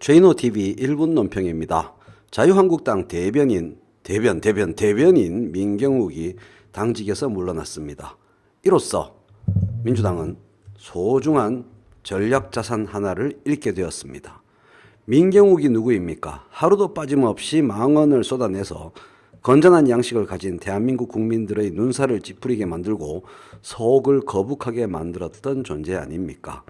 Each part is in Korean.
최인호 TV 1분 논평입니다. 자유한국당 대변인, 대변, 대변, 대변인 민경욱이 당직에서 물러났습니다. 이로써 민주당은 소중한 전략 자산 하나를 잃게 되었습니다. 민경욱이 누구입니까? 하루도 빠짐없이 망언을 쏟아내서 건전한 양식을 가진 대한민국 국민들의 눈살을 찌푸리게 만들고 속을 거북하게 만들었던 존재 아닙니까?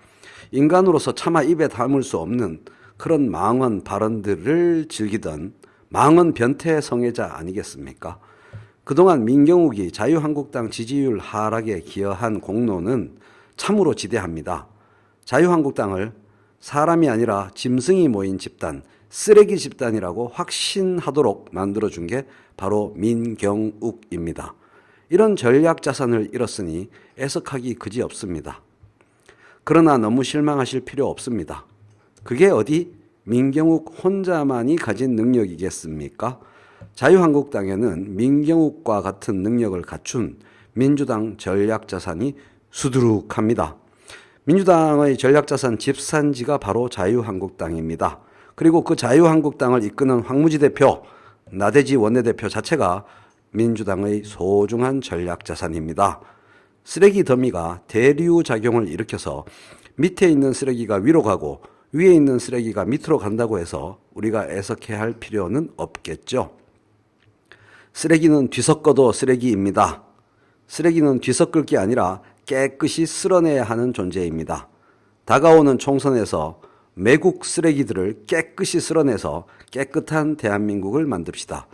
인간으로서 차마 입에 담을 수 없는 그런 망언 발언들을 즐기던 망언 변태 성애자 아니겠습니까? 그동안 민경욱이 자유한국당 지지율 하락에 기여한 공로는 참으로 지대합니다. 자유한국당을 사람이 아니라 짐승이 모인 집단, 쓰레기 집단이라고 확신하도록 만들어준 게 바로 민경욱입니다. 이런 전략 자산을 잃었으니 애석하기 그지 없습니다. 그러나 너무 실망하실 필요 없습니다. 그게 어디 민경욱 혼자만이 가진 능력이겠습니까? 자유한국당에는 민경욱과 같은 능력을 갖춘 민주당 전략자산이 수두룩합니다. 민주당의 전략자산 집산지가 바로 자유한국당입니다. 그리고 그 자유한국당을 이끄는 황무지 대표, 나대지 원내대표 자체가 민주당의 소중한 전략자산입니다. 쓰레기 더미가 대류 작용을 일으켜서 밑에 있는 쓰레기가 위로 가고 위에 있는 쓰레기가 밑으로 간다고 해서 우리가 애석해 할 필요는 없겠죠. 쓰레기는 뒤섞어도 쓰레기입니다. 쓰레기는 뒤섞을 게 아니라 깨끗이 쓸어내야 하는 존재입니다. 다가오는 총선에서 매국 쓰레기들을 깨끗이 쓸어내서 깨끗한 대한민국을 만듭시다.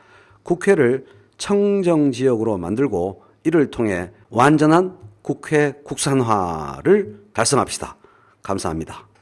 국회를 청정 지역으로 만들고 이를 통해 완전한 국회 국산화를 달성합시다. 감사합니다.